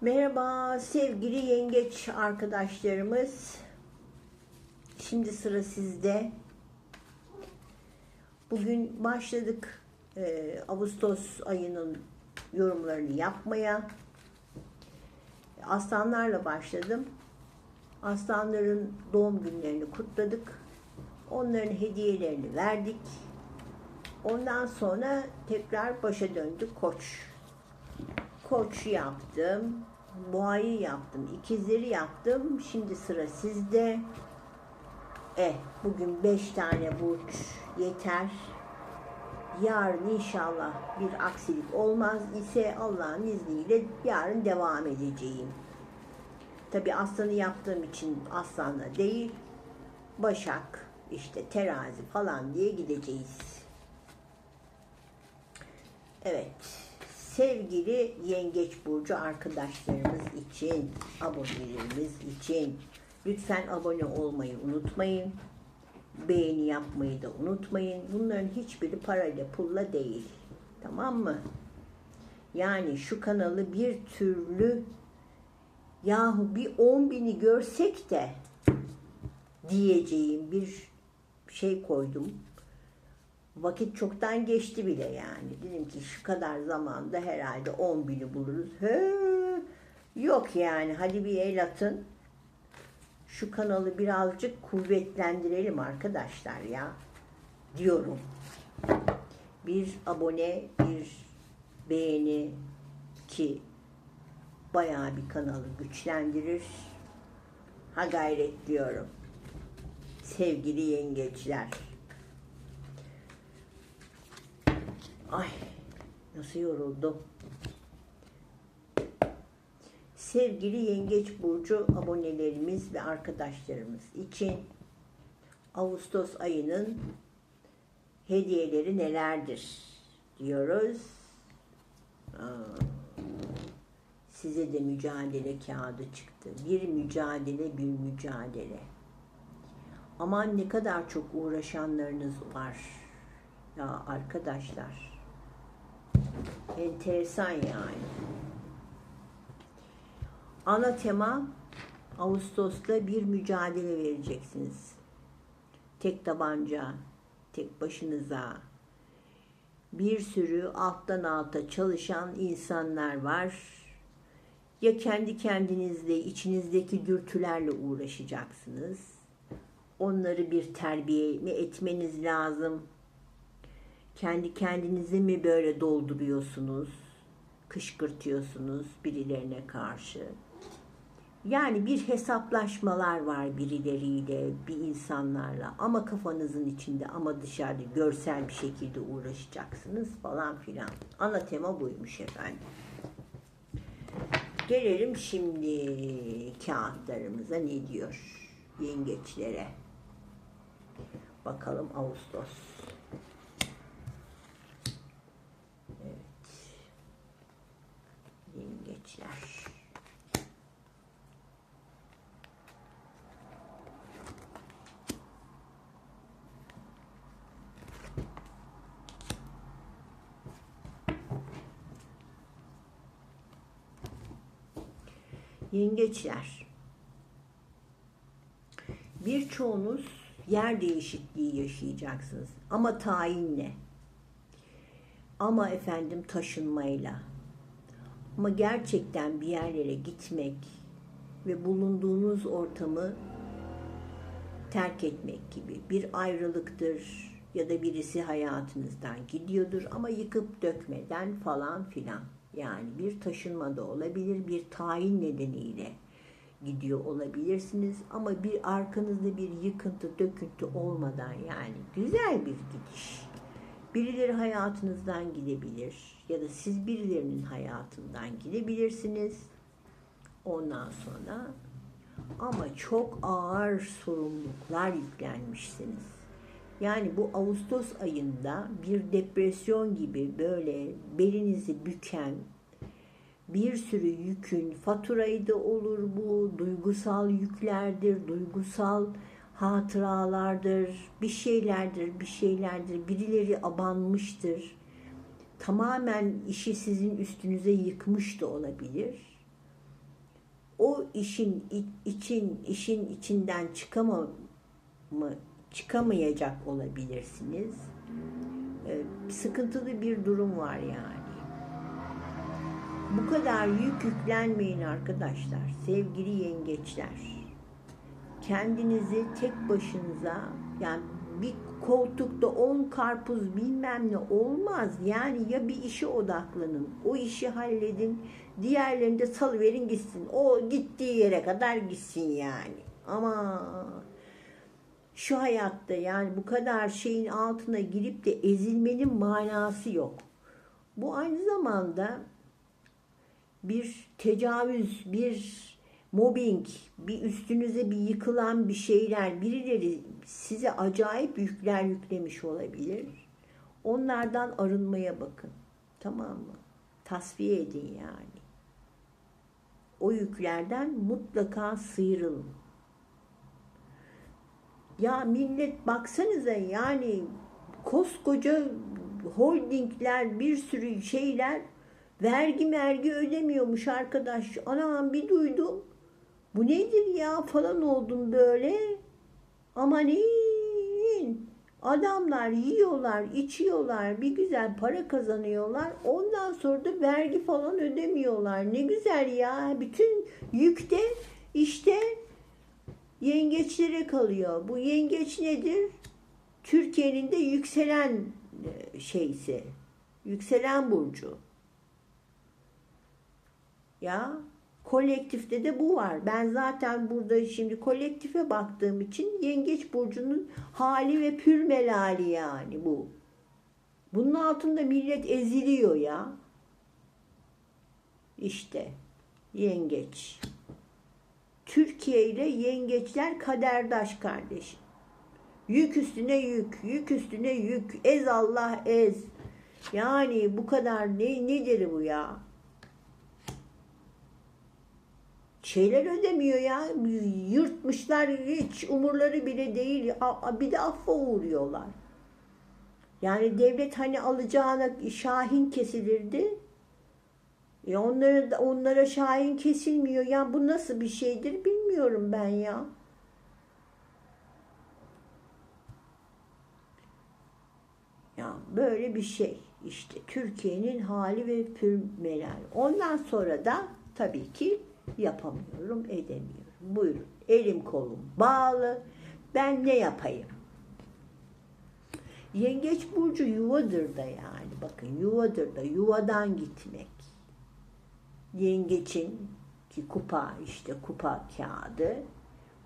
Merhaba sevgili yengeç arkadaşlarımız. Şimdi sıra sizde. Bugün başladık e, Ağustos ayının yorumlarını yapmaya. Aslanlarla başladım. Aslanların doğum günlerini kutladık. Onların hediyelerini verdik. Ondan sonra tekrar başa döndük koç koç yaptım. Boğayı yaptım. ikizleri yaptım. Şimdi sıra sizde. Eh bugün beş tane burç yeter. Yarın inşallah bir aksilik olmaz ise Allah'ın izniyle yarın devam edeceğim. Tabi aslanı yaptığım için aslanla değil, başak, işte terazi falan diye gideceğiz. Evet sevgili Yengeç Burcu arkadaşlarımız için, abonelerimiz için lütfen abone olmayı unutmayın. Beğeni yapmayı da unutmayın. Bunların hiçbiri parayla pulla değil. Tamam mı? Yani şu kanalı bir türlü yahu bir 10 bini görsek de diyeceğim bir şey koydum vakit çoktan geçti bile yani. Dedim ki şu kadar zamanda herhalde 10 bini buluruz. He, yok yani hadi bir el atın. Şu kanalı birazcık kuvvetlendirelim arkadaşlar ya diyorum. Bir abone, bir beğeni ki bayağı bir kanalı güçlendirir. Ha gayret diyorum. Sevgili yengeçler. Ay nasıl yoruldum. Sevgili Yengeç Burcu abonelerimiz ve arkadaşlarımız için Ağustos ayının hediyeleri nelerdir diyoruz. Size de mücadele kağıdı çıktı. Bir mücadele, bir mücadele. Aman ne kadar çok uğraşanlarınız var. Ya arkadaşlar Enteresan yani. Ana tema Ağustos'ta bir mücadele vereceksiniz. Tek tabanca, tek başınıza. Bir sürü alttan alta çalışan insanlar var. Ya kendi kendinizle, içinizdeki dürtülerle uğraşacaksınız. Onları bir terbiye mi etmeniz lazım? Kendi kendinizi mi böyle dolduruyorsunuz? Kışkırtıyorsunuz birilerine karşı. Yani bir hesaplaşmalar var birileriyle, bir insanlarla ama kafanızın içinde ama dışarıda görsel bir şekilde uğraşacaksınız falan filan. Ana tema buymuş efendim. Gelelim şimdi kağıtlarımıza ne diyor yengeçlere. Bakalım Ağustos. Yengeçler. Yengeçler. Birçoğunuz yer değişikliği yaşayacaksınız. Ama tayinle. Ama efendim taşınmayla ama gerçekten bir yerlere gitmek ve bulunduğunuz ortamı terk etmek gibi bir ayrılıktır ya da birisi hayatınızdan gidiyordur ama yıkıp dökmeden falan filan. Yani bir taşınma da olabilir, bir tayin nedeniyle gidiyor olabilirsiniz ama bir arkanızda bir yıkıntı, döküntü olmadan yani güzel bir gidiş Birileri hayatınızdan gidebilir ya da siz birilerinin hayatından gidebilirsiniz. Ondan sonra ama çok ağır sorumluluklar yüklenmişsiniz. Yani bu Ağustos ayında bir depresyon gibi böyle belinizi büken bir sürü yükün faturayı da olur bu, duygusal yüklerdir, duygusal hatıralardır, bir şeylerdir, bir şeylerdir. Birileri abanmıştır. Tamamen işi sizin üstünüze yıkmış da olabilir. işin i- için işin içinden çıkama mı çıkamayacak olabilirsiniz. Ee, sıkıntılı bir durum var yani. Bu kadar yük yüklenmeyin arkadaşlar. Sevgili yengeçler. Kendinizi tek başınıza yani bir koltukta 10 karpuz bilmem ne olmaz. Yani ya bir işe odaklanın. O işi halledin. Diğerlerini de salıverin gitsin. O gittiği yere kadar gitsin yani. Ama şu hayatta yani bu kadar şeyin altına girip de ezilmenin manası yok. Bu aynı zamanda bir tecavüz, bir mobbing, bir üstünüze bir yıkılan bir şeyler, birileri size acayip yükler yüklemiş olabilir. Onlardan arınmaya bakın. Tamam mı? Tasfiye edin yani. O yüklerden mutlaka sıyrılın. Ya millet baksanıza yani koskoca holdingler bir sürü şeyler vergi mergi ödemiyormuş arkadaş. Anam bir duydum. Bu nedir ya falan oldum böyle. Amanin. Adamlar yiyorlar, içiyorlar, bir güzel para kazanıyorlar. Ondan sonra da vergi falan ödemiyorlar. Ne güzel ya. Bütün yük de işte yengeçlere kalıyor. Bu yengeç nedir? Türkiye'nin de yükselen e, şeysi. Yükselen burcu. Ya kolektifte de bu var. Ben zaten burada şimdi kolektife baktığım için Yengeç burcunun hali ve pür melali yani bu. Bunun altında millet eziliyor ya. İşte yengeç. Türkiye ile yengeçler kaderdaş kardeşim. Yük üstüne yük, yük üstüne yük. Ez Allah ez. Yani bu kadar ne nedir bu ya? Şeyler ödemiyor ya. Yırtmışlar hiç umurları bile değil. Bir de affa uğruyorlar. Yani devlet hani alacağına şahin kesilirdi. E onlara, onlara şahin kesilmiyor. Ya bu nasıl bir şeydir bilmiyorum ben ya. Ya böyle bir şey. İşte Türkiye'nin hali ve pürmeler. Ondan sonra da tabii ki yapamıyorum, edemiyorum. Buyurun. Elim kolum bağlı. Ben ne yapayım? Yengeç burcu yuvadır da yani. Bakın yuvadır da yuvadan gitmek. Yengeçin ki kupa işte kupa kağıdı.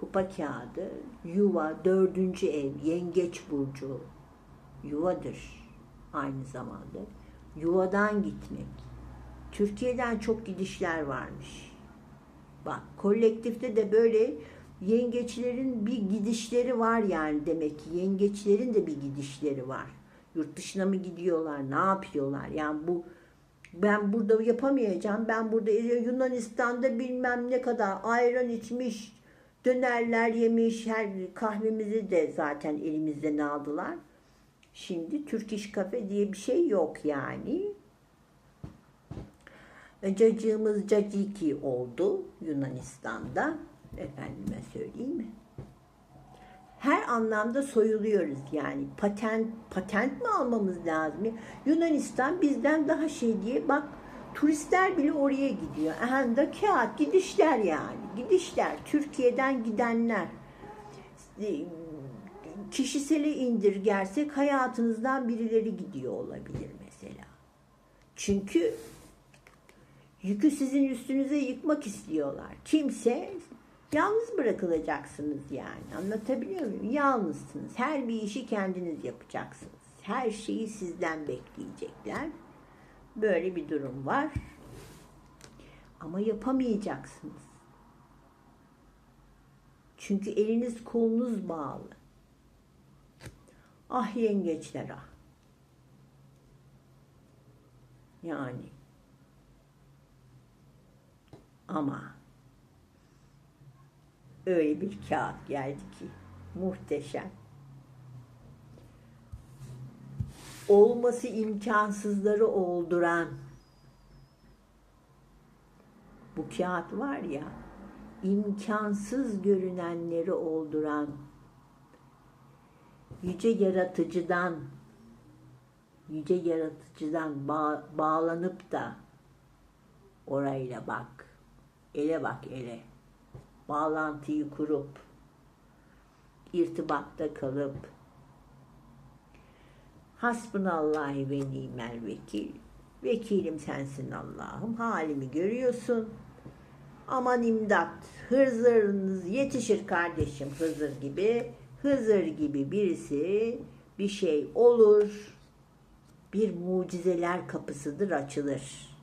Kupa kağıdı, yuva, dördüncü ev, yengeç burcu yuvadır aynı zamanda. Yuvadan gitmek. Türkiye'den çok gidişler varmış. Bak kolektifte de böyle yengeçlerin bir gidişleri var yani demek ki yengeçlerin de bir gidişleri var. Yurt dışına mı gidiyorlar, ne yapıyorlar? Yani bu ben burada yapamayacağım. Ben burada Yunanistan'da bilmem ne kadar ayran içmiş, dönerler yemiş, her kahvemizi de zaten elimizden aldılar. Şimdi Türk İş Kafe diye bir şey yok yani. Cacığımız Caciki oldu Yunanistan'da. Efendime söyleyeyim mi? Her anlamda soyuluyoruz yani. Patent patent mi almamız lazım? Yunanistan bizden daha şey diye bak turistler bile oraya gidiyor. Aha da kağıt gidişler yani. Gidişler. Türkiye'den gidenler. Kişisele indirgersek hayatınızdan birileri gidiyor olabilir mesela. Çünkü Yükü sizin üstünüze yıkmak istiyorlar. Kimse yalnız bırakılacaksınız yani. Anlatabiliyor muyum? Yalnızsınız. Her bir işi kendiniz yapacaksınız. Her şeyi sizden bekleyecekler. Böyle bir durum var. Ama yapamayacaksınız. Çünkü eliniz kolunuz bağlı. Ah yengeçler ah. Yani ama öyle bir kağıt geldi ki muhteşem. Olması imkansızları olduran bu kağıt var ya imkansız görünenleri olduran yüce yaratıcıdan yüce yaratıcıdan bağ- bağlanıp da orayla bak. Ele bak ele. Bağlantıyı kurup irtibatta kalıp Hasbunallahi ve nimel vekil. Vekilim sensin Allah'ım. Halimi görüyorsun. Aman imdat. Hızırınız yetişir kardeşim Hızır gibi. Hızır gibi birisi bir şey olur. Bir mucizeler kapısıdır açılır.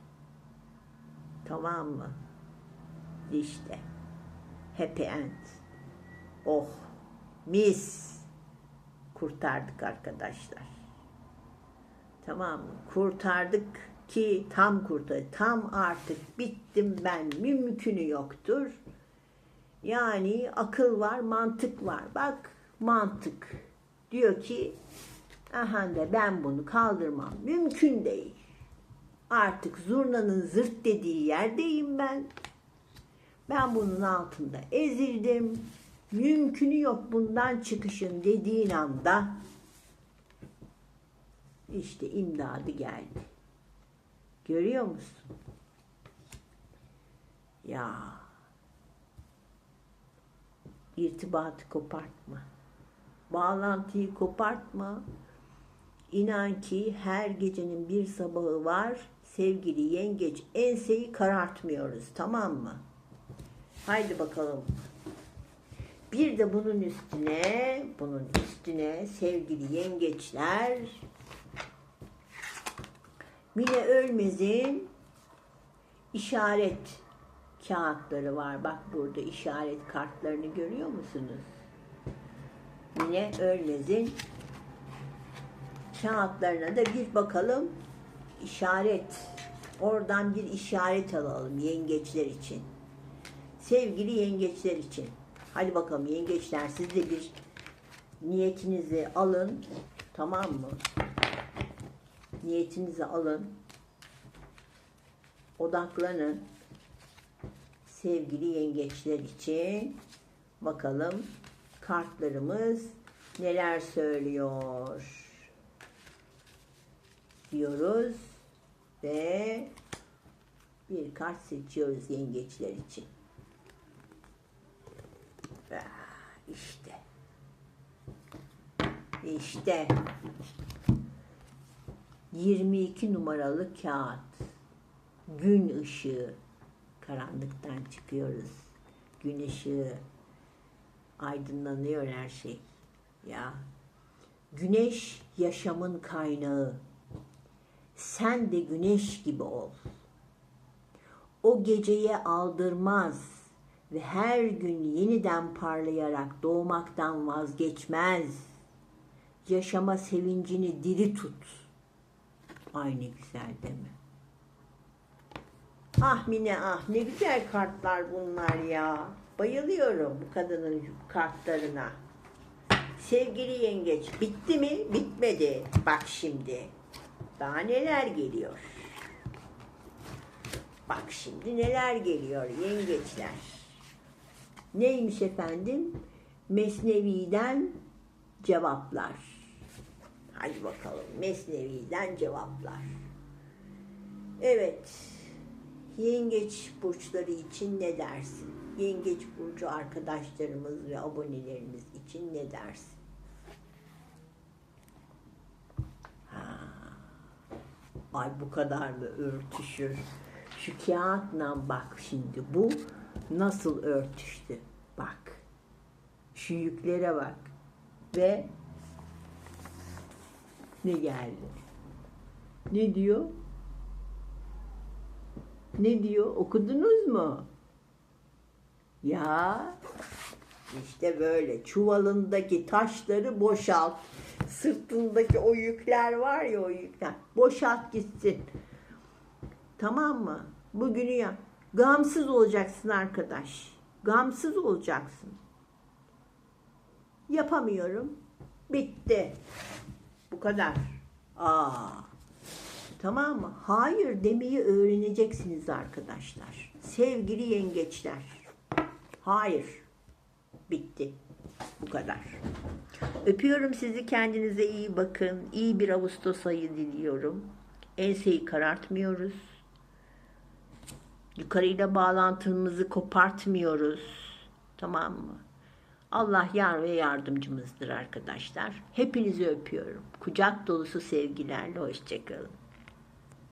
Tamam mı? İşte. Happy end. Oh. Mis. Kurtardık arkadaşlar. Tamam? Kurtardık ki tam kurtardık. Tam artık bittim ben. Mümkünü yoktur. Yani akıl var, mantık var. Bak mantık. Diyor ki aha da ben bunu kaldırmam. Mümkün değil. Artık zurnanın zırt dediği yerdeyim ben. Ben bunun altında ezildim. Mümkünü yok bundan çıkışın dediğin anda işte imdadı geldi. Görüyor musun? Ya irtibatı kopartma. Bağlantıyı kopartma. İnan ki her gecenin bir sabahı var. Sevgili yengeç enseyi karartmıyoruz tamam mı? Haydi bakalım. Bir de bunun üstüne, bunun üstüne sevgili yengeçler Mine Ölmez'in işaret kağıtları var. Bak burada işaret kartlarını görüyor musunuz? Mine Ölmez'in kağıtlarına da bir bakalım. İşaret. Oradan bir işaret alalım yengeçler için. Sevgili yengeçler için. Hadi bakalım yengeçler siz de bir niyetinizi alın. Tamam mı? Niyetinizi alın. Odaklanın. Sevgili yengeçler için bakalım kartlarımız neler söylüyor diyoruz ve bir kart seçiyoruz yengeçler için. Ah, İşte. İşte. 22 numaralı kağıt. Gün ışığı. Karanlıktan çıkıyoruz. Gün ışığı. Aydınlanıyor her şey. Ya. Güneş yaşamın kaynağı. Sen de güneş gibi ol. O geceye aldırmaz ve her gün yeniden parlayarak doğmaktan vazgeçmez. Yaşama sevincini diri tut. Aynı güzel değil mi? Ah Mine ah ne güzel kartlar bunlar ya. Bayılıyorum bu kadının kartlarına. Sevgili yengeç bitti mi? Bitmedi. Bak şimdi. Daha neler geliyor. Bak şimdi neler geliyor yengeçler. Neymiş efendim? Mesnevi'den cevaplar. Hadi bakalım Mesnevi'den cevaplar. Evet. Yengeç burçları için ne dersin? Yengeç burcu arkadaşlarımız ve abonelerimiz için ne dersin? Ha. Ay bu kadar mı örtüşür? Şu kağıtla bak şimdi bu nasıl örtüştü? Bak. Şu yüklere bak. Ve ne geldi? Ne diyor? Ne diyor? Okudunuz mu? Ya işte böyle çuvalındaki taşları boşalt. Sırtındaki o yükler var ya o yükler. Boşalt gitsin. Tamam mı? Bugünü yap. Gamsız olacaksın arkadaş. Gamsız olacaksın. Yapamıyorum. Bitti. Bu kadar. Aa. Tamam mı? Hayır demeyi öğreneceksiniz arkadaşlar. Sevgili yengeçler. Hayır. Bitti. Bu kadar. Öpüyorum sizi. Kendinize iyi bakın. İyi bir Ağustos ayı diliyorum. Enseyi karartmıyoruz. Yukarıyla bağlantımızı kopartmıyoruz. Tamam mı? Allah yar ve yardımcımızdır arkadaşlar. Hepinizi öpüyorum. Kucak dolusu sevgilerle hoşçakalın.